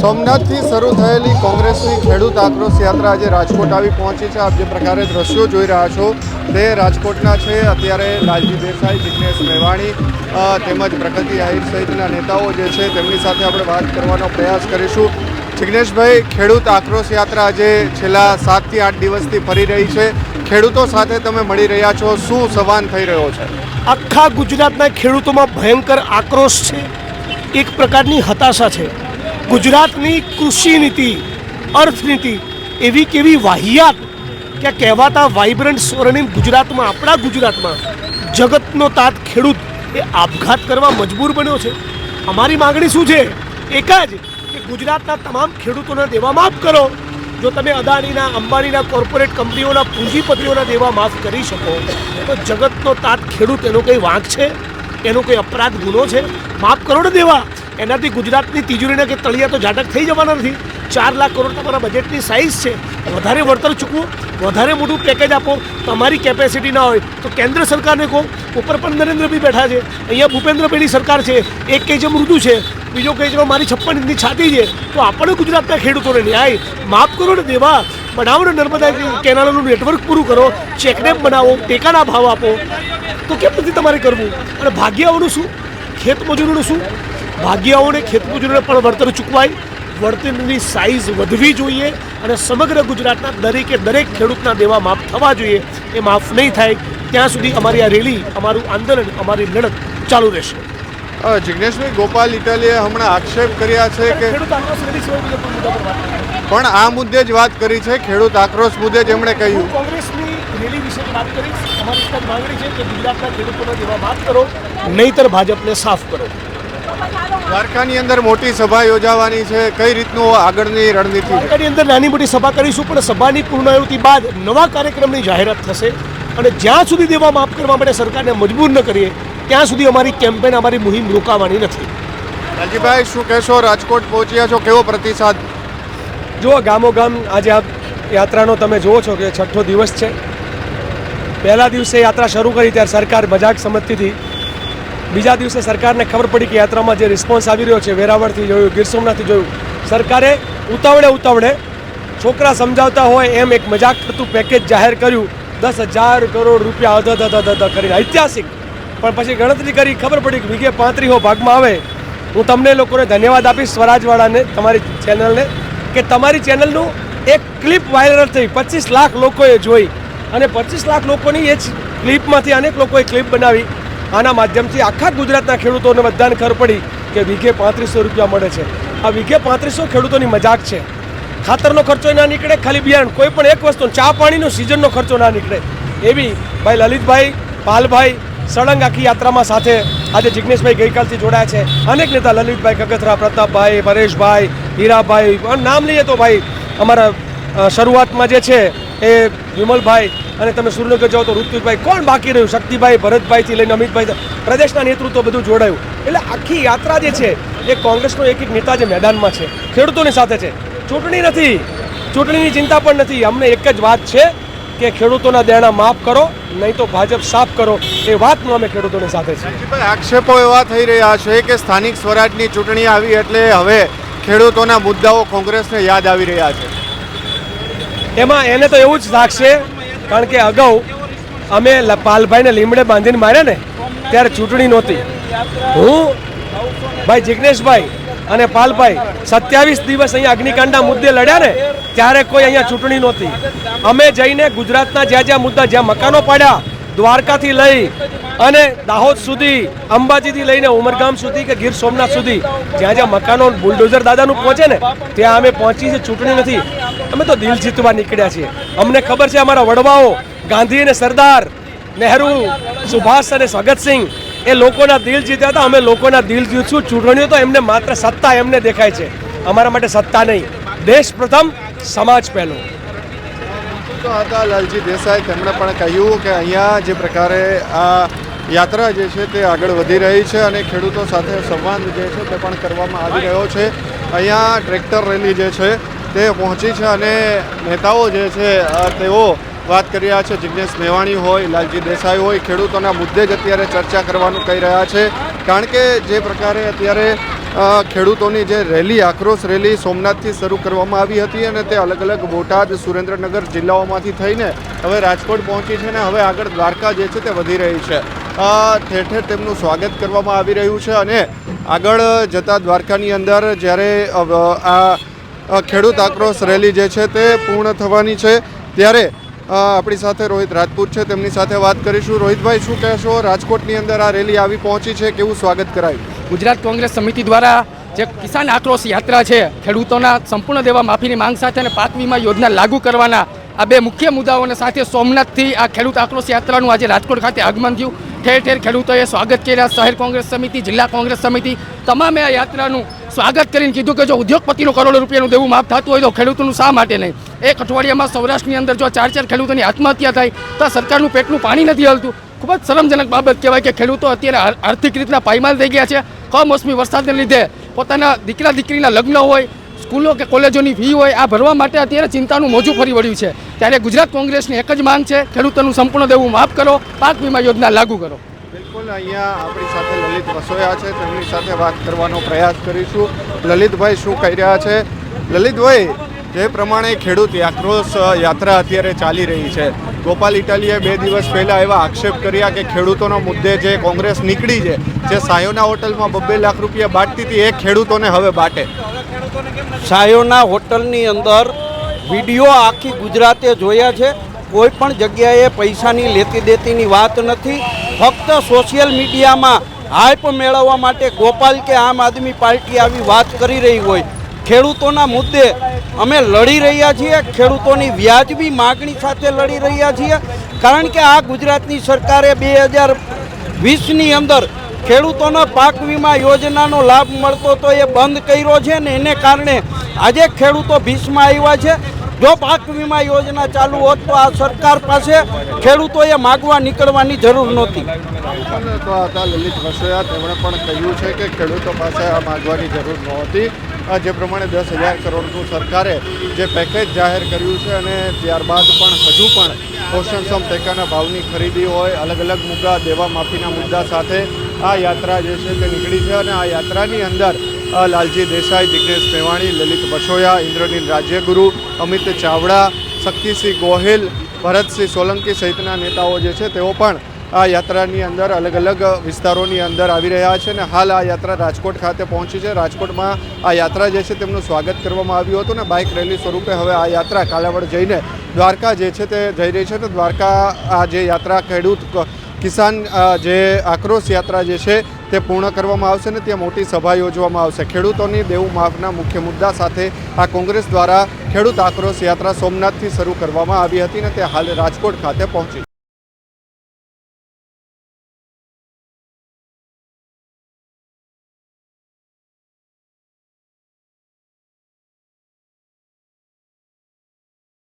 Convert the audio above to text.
સોમનાથથી શરૂ થયેલી કોંગ્રેસની ખેડૂત આક્રોશ યાત્રા આજે રાજકોટ આવી પહોંચી છે. આપ જે પ્રકારે દ્રશ્યો જોઈ રહ્યા છો તે રાજકોટના છે. અત્યારે લાલજી દેસાઈ, જિગ્નેશ મેવાણી તેમજ પ્રગતિ આહિર સહિતના નેતાઓ જે છે તેમની સાથે આપણે વાત કરવાનો પ્રયાસ કરીશું. જિગ્નેશભાઈ, ખેડૂત આક્રોશ યાત્રા આજે છેલ્લા સાતથી આઠ દિવસથી ફરી રહી છે. ખેડૂતો સાથે તમે મળી રહ્યા છો. શું સવાન થઈ રહ્યો છે? આખા ગુજરાતના ખેડૂતોમાં ભયંકર આક્રોશ છે. એક પ્રકારની હતાશા છે. ગુજરાતની કૃષિ નીતિ અર્થનીતિ એવી કેવી વાહિયાત કે કહેવાતા વાઇબ્રન્ટ સ્વર્ણિમ ગુજરાતમાં, આપણા ગુજરાતમાં જગતનો તાત ખેડૂત એ આપઘાત કરવા મજબૂર બન્યો છે. અમારી માગણી શું છે? એક જ કે ગુજરાતના તમામ ખેડૂતોના દેવા માફ કરો. જો તમે અદાણીના, અંબાણીના કોર્પોરેટ કંપનીઓના પૂંજીપતિઓના દેવા માફ કરી શકો, તો જગતનો તાત ખેડૂત એનો કંઈ વાંક છે? એનો કોઈ અપરાધ ગુનો છે? માફ કરો ને દેવા. એનાથી ગુજરાતની તિજોરીના કે તળિયા તો ઝાટક થઈ જવાના નથી. ચાર લાખ કરોડ તમારા બજેટની સાઇઝ છે. વધારે વળતર ચૂકવો. વધારે મોટું પેકેજ આપો. તમારી કેપેસિટી ના હોય. તો કેન્દ્ર સરકારને કહો. ઉપર પણ નરેન્દ્રભાઈ બેઠા છે. અહીંયા ભૂપેન્દ્રભાઈની સરકાર છે. એક છે મૃદુ છે. બીજો છે મારી છપ્પન ઇંચની છાતી છે. તો આપણે ગુજરાતના ખેડૂતોને ન્યાય. માફ કરો ને દેવા. બનાવો ને નર્મદા કેનાલનું નેટવર્ક પૂરું કરો ચેકડેમ બનાવો ટેકાના ભાવ આપો તો કેમ નથી તમારે કરવું? અને ભાગ્યાઓનું શું? ખેતમજૂરોનું શું? ભાગ્યાઓને ખેતમજૂરોને પણ વળતર ચૂકવાય. વળતરની સાઇઝ વધવી જોઈએ અને સમગ્ર ગુજરાતના દરેકે દરેક ખેડૂતના દેવા માફ થવા જોઈએ. એ માફ નહીં થાય. ત્યાં સુધી અમારી આ રેલી અમારું આંદોલન અમારી લડત ચાલુ રહેશે. જિજ્ઞેશભાઈ ગોપાલ ઇટાલીએ હમણાં આક્ષેપ કર્યા છે કે ખેડૂત પણ આ મુદ્દે જ વાત કરી છે ખેડૂત આક્રોશ મુદ્દે જ એમણે કહ્યું. કોંગ્રેસની રેલી વિશે વાત કરીશ. અમારી એક માંગણી છે કે ગુજરાતના ખેડૂતોના માફ કરો નહીતર ભાજપને સાફ કરો. દ્વારકાની અંદર મોટી સભા યોજાવાની છે. કઈ રીતનું આગળની રણનીતિ છે? દ્વારકાની અંદર નાની મોટી સભા કરીશું પણ સભાની પૂર્ણાહુતિ બાદ નવા કાર્યક્રમની જાહેરાત થશે. અને જ્યાં સુધી દેવા માફ કરવા માટે સરકારને મજબૂર ન કરીએ ત્યાં સુધી અમારી કેમ્પેન અમારી મુહિમ રોકાવાની નથી. લાલજીભાઈ શું કહેશો? રાજકોટ પહોંચ્યા છો. કેવો પ્રતિસાદ? જુઓ ગામો ગામ આજે આ યાત્રાનો તમે જુઓ છો કે છઠ્ઠો દિવસ છે. પહેલા દિવસે યાત્રા શરૂ કરી ત્યારે સરકાર મજાક સમજતી હતી. બીજા દિવસે સરકારને ખબર પડી કે યાત્રામાં જે રિસ્પોન્સ આવી રહ્યો છે, વેરાવળથી જોયું, ગીર સોમનાથથી જોયું, સરકારે ઉતાવળે ઉતાવળે છોકરા સમજાવતા હોય એમ એક મજાક કરતું પેકેજ જાહેર કર્યું. દસ હજાર કરોડ રૂપિયા અધ અધ અધ કરીને ઐતિહાસિક. પણ પછી ગણતરી કરી, ખબર પડી કે વીઘે પાંત્રીસો ભાગમાં આવે. હું તમને લોકોને ધન્યવાદ આપીશ, સ્વરાજવાળાને, તમારી ચેનલને કે તમારી ચેનલનું એક ક્લિપ વાયરલ થઈ. પચીસ લાખ લોકોએ જોઈ. અને પચીસ લાખ લોકોની એ જ ક્લિપમાંથી અનેક લોકોએ ક્લિપ બનાવી. આના માધ્યમથી આખા ગુજરાતના ખેડૂતોને બધાને ખબર પડી કે વીઘે પાંત્રીસો રૂપિયા મળે છે. આ વીઘે પાંત્રીસો ખેડૂતોની મજાક છે. ખાતરનો ખર્ચો ના નીકળે, ખાલી બિયારણ, કોઈ પણ એક વસ્તુ, ચા પાણીનો સિઝનનો ખર્ચો ના નીકળે. એવી ભાઈ લલિતભાઈ, પાલભાઈ, સળંગ આખી યાત્રામાં સાથે આજે જિગ્નેશભાઈ ગઈકાલથી જોડાયા છે. અનેક નેતા લલિતભાઈ કગથરા પ્રતાપભાઈ પરેશભાઈ હીરાભાઈ નામ લઈએ તો ભાઈ, અમારા શરૂઆતમાં જે છે એ વિમલભાઈ અને તમે સુરનગર જાઓ તો ઋત્વિકભાઈ, કોણ બાકી રહ્યું? શક્તિભાઈ, ભરતભાઈથી લઈને અમિતભાઈ, પ્રદેશના નેતૃત્વ બધું જોડાયું. એટલે આખી યાત્રા જે છે એ કોંગ્રેસનો એક એક નેતા જે મેદાનમાં છે, ખેડૂતોની સાથે છે. ચૂંટણી નથી. ચૂંટણીની ચિંતા પણ નથી. અમને એક જ વાત છે કે ખેડૂતોના દેણા માફ કરો, નહીં તો ભાજપ સાફ કરો. એ વાતમાં અમે ખેડૂતોની સાથે છીએ. આક્ષેપો એવા થઈ રહ્યા છે કે સ્થાનિક સ્વરાજની ચૂંટણી આવી એટલે હવે ખેડૂતોના મુદ્દાઓ કોંગ્રેસને યાદ આવી રહ્યા છે. એમાં એને તો એવું જ લાગશે, કારણ કે અગાઉ અમે પાલભાઈને લીમડે બાંધીને માર્યા ને, ત્યારે ચૂંટણી નહોતી. હું, ભાઈ જિગ્નેશભાઈ અને પાલભાઈ સત્યાવીસ દિવસ અહીંયા અગ્નિકાંડના મુદ્દે લડ્યા ને, ત્યારે કોઈ અહીંયા ચૂંટણી નહોતી. અમે જઈને ગુજરાતના જ્યાં જ્યાં મુદ્દા, જ્યાં મકાનો પાડ્યા, દ્વારકાથી લઈ અને દાહોદ સુધી, અંબાજીથી લઈને ઉમરગામ સુધી કે ગીર સોમનાથ સુધી જ્યાં જ્યાં મકાનો બુલડોઝર દાદાનું પહોંચે ને, ત્યાં અમે પહોંચી છે, ચૂંટણી નથી. અમે તો દિલ જીતવા નીકળ્યા છીએ. અમને ખબર છે અમારા વડવાઓ ગાંધી અને સરદાર, નહેરુ, સુભાષ અને ભગતસિંહ એ લોકોના દિલ જીત્યા હતા, અમે લોકોના દિલ જીતશું. ચૂંટણીઓ તો એમને માત્ર સત્તા એમને દેખાય છે. અમારા માટે સત્તા નહીં. દેશ પ્રથમ, સમાજ પહેલો. તો હતા લાલજી દેસાઈ તેમણે પણ કહ્યું કે અહીંયા જે પ્રકારે આ યાત્રા જે છે તે આગળ વધી રહી છે અને ખેડૂતો સાથે સંવાદ જે છે તે પણ કરવામાં આવી રહ્યો છે. અહીંયા ટ્રેક્ટર રેલી જે છે તે પહોંચી છે અને નેતાઓ જે છે તેઓ વાત કરી રહ્યા છે. જિગ્નેશ મેવાણી હોય, લાલજી દેસાઈ હોય, ખેડૂતોના મુદ્દે જ અત્યારે ચર્ચા કરવાનું કહી રહ્યા છે. કારણ કે જે પ્રકારે અત્યારે ખેડૂતોની જે રેલી, આક્રોશ રેલી સોમનાથથી શરૂ કરવામાં આવી હતી અને તે અલગ અલગ બોટાદ, સુરેન્દ્રનગર જિલ્લાઓમાંથી થઈને હવે રાજકોટ પહોંચી છે અને હવે આગળ દ્વારકા જે છે તે વધી રહી છે. ઠેર ઠેર તેમનું સ્વાગત કરવામાં આવી રહ્યું છે અને આગળ જતા દ્વારકાની અંદર જ્યારે આ ખેડૂત આક્રોશ રેલી જે છે તે પૂર્ણ થવાની છે. ત્યારે આપણી સાથે રોહિત રાજપૂત છે, તેમની સાથે વાત કરીશું. રોહિતભાઈ, શું કહેશો? રાજકોટની અંદર આ રેલી આવી પહોંચી છે, કેવું સ્વાગત કરાયું? ગુજરાત કોંગ્રેસ સમિતિ દ્વારા જે કિસાન આક્રોશ યાત્રા છે, ખેડૂતોના સંપૂર્ણ દેવા માફીની માંગ સાથે અને પાક વીમા યોજના લાગુ કરવાના આ બે મુખ્ય મુદ્દાઓને સાથે સોમનાથથી આ ખેડૂત આક્રોશ યાત્રાનું આજે રાજકોટ ખાતે આગમન થયું. ઠેર ઠેર ખેડૂતોએ સ્વાગત કર્યા. શહેર કોંગ્રેસ સમિતિ, જિલ્લા કોંગ્રેસ સમિતિ તમામે આ યાત્રાનું સ્વાગત કરીને કીધું કે જો ઉદ્યોગપતિનું કરોડો રૂપિયાનું દેવું માફ થતું હોય તો ખેડૂતોનું શા માટે નહીં? એક અઠવાડિયામાં સૌરાષ્ટ્રની અંદર જો ચાર ચાર ખેડૂતોની આત્મહત્યા થાય, તો સરકારનું પેટનું પાણી નથી હલતું. ખૂબ જ શરમજનક બાબત કહેવાય કે ખેડૂતો અત્યારે આર્થિક રીતના પાયમાલ થઈ ગયા છે. કમોસમી વરસાદને લીધે પોતાના દીકરા દીકરીના લગ્ન હોય સ્કૂલો કે કોલેજોની ફી હોય, આ ભરવા માટે અત્યારે ચિંતાનું મોજું ફરી વળ્યું છે. ત્યારે ગુજરાત કોંગ્રેસની એક જ માંગ છે, ખેડૂતોનું સંપૂર્ણ દેવું માફ કરો, પાક વીમા યોજના લાગુ કરો. બિલકુલ, અહીંયા આપણી સાથે લલિત વસોયા છે, તેમની સાથે વાત કરવાનો પ્રયાસ કરીશું. લલિતભાઈ, શું કહી રહ્યા છે? લલિતભાઈ, જે પ્રમાણે ખેડૂત આક્રોશ યાત્રા અત્યારે ચાલી રહી છે. ગોપાલ ઇટાલીએ બે દિવસ પહેલાં એવા આક્ષેપ કર્યા કે ખેડૂતોના મુદ્દે જે કોંગ્રેસ નીકળી છે, જે સાયોના હોટલમાં બબ્બે લાખ રૂપિયા બાટતી હતી એ ખેડૂતોને હવે બાટે. સાયોના હોટલની અંદર વીડિયો આખી ગુજરાતે જોયા છે. કોઈ પણ જગ્યાએ પૈસાની લેતી દેતીની વાત નથી. ફક્ત સોશિયલ મીડિયામાં હાઈપ મેળવવા માટે ગોપાલ કે આમ આદમી પાર્ટી આવી વાત કરી રહી હોય. ખેડૂતોના મુદ્દે અમે લડી રહ્યા છીએ. ખેડૂતોની વ્યાજબી માગણી સાથે લડી રહ્યા છીએ. કારણ કે આ ગુજરાતની સરકારે બે હજાર વીસની અંદર ખેડૂતોનો પાક વીમા યોજનાનો લાભ મળતો તો એ બંધ કર્યો છે ને એને કારણે આજે ખેડૂતો ભીસમાં આવ્યા છે. જો પાક વીમા યોજના ચાલુ હોત તો આ સરકાર પાસે ખેડૂતોએ માગવા નીકળવાની જરૂર નહોતી. લલિત વસોયા. તેમણે પણ કહ્યું છે કે ખેડૂતો પાસે આ માગવાની જરૂર નહોતી. જે પ્રમાણે દસ હજાર કરોડનું સરકારે જે પેકેજ જાહેર કર્યું છે અને ત્યારબાદ પણ હજુ પણ પોષણક્ષમ ટેકાના ભાવની ખરીદી હોય, અલગ અલગ મુદ્દા, દેવા માફીના મુદ્દા સાથે આ યાત્રા જે છે તે નીકળી છે અને આ યાત્રાની અંદર લાલજી દેસાઈ, જિગ્નેશ મેવાણી, લલિત બછોયા ઇન્દ્રનીલ રાજ્યગુરુ, અમિત ચાવડા, શક્તિસિંહ ગોહિલ, ભરતસિંહ સોલંકી સહિતના નેતાઓ જે છે તેઓ પણ આ યાત્રાની અંદર અલગ અલગ વિસ્તારોની અંદર આવી રહ્યા છે અને હાલ આ યાત્રા રાજકોટ ખાતે પહોંચી છે. રાજકોટમાં આ યાત્રા જે છે તેમનું સ્વાગત કરવામાં આવ્યું હતું ને બાઇક રેલી સ્વરૂપે હવે આ યાત્રા કાલાવડ જઈને દ્વારકા જે છે તે જઈ રહી છે તો દ્વારકા આ જે યાત્રા ખેડૂત કિસાન જે આક્રોશ યાત્રા જે છે તે પૂર્ણ કરવામાં આવશે ને ત્યાં મોટી સભા યોજવામાં આવશે. ખેડૂતોની દેવું માફના મુખ્ય મુદ્દા સાથે આ કોંગ્રેસ દ્વારા ખેડૂત આક્રોશ યાત્રા સોમનાથથી શરૂ કરવામાં આવી હતી ને તે હાલ રાજકોટ ખાતે પહોંચી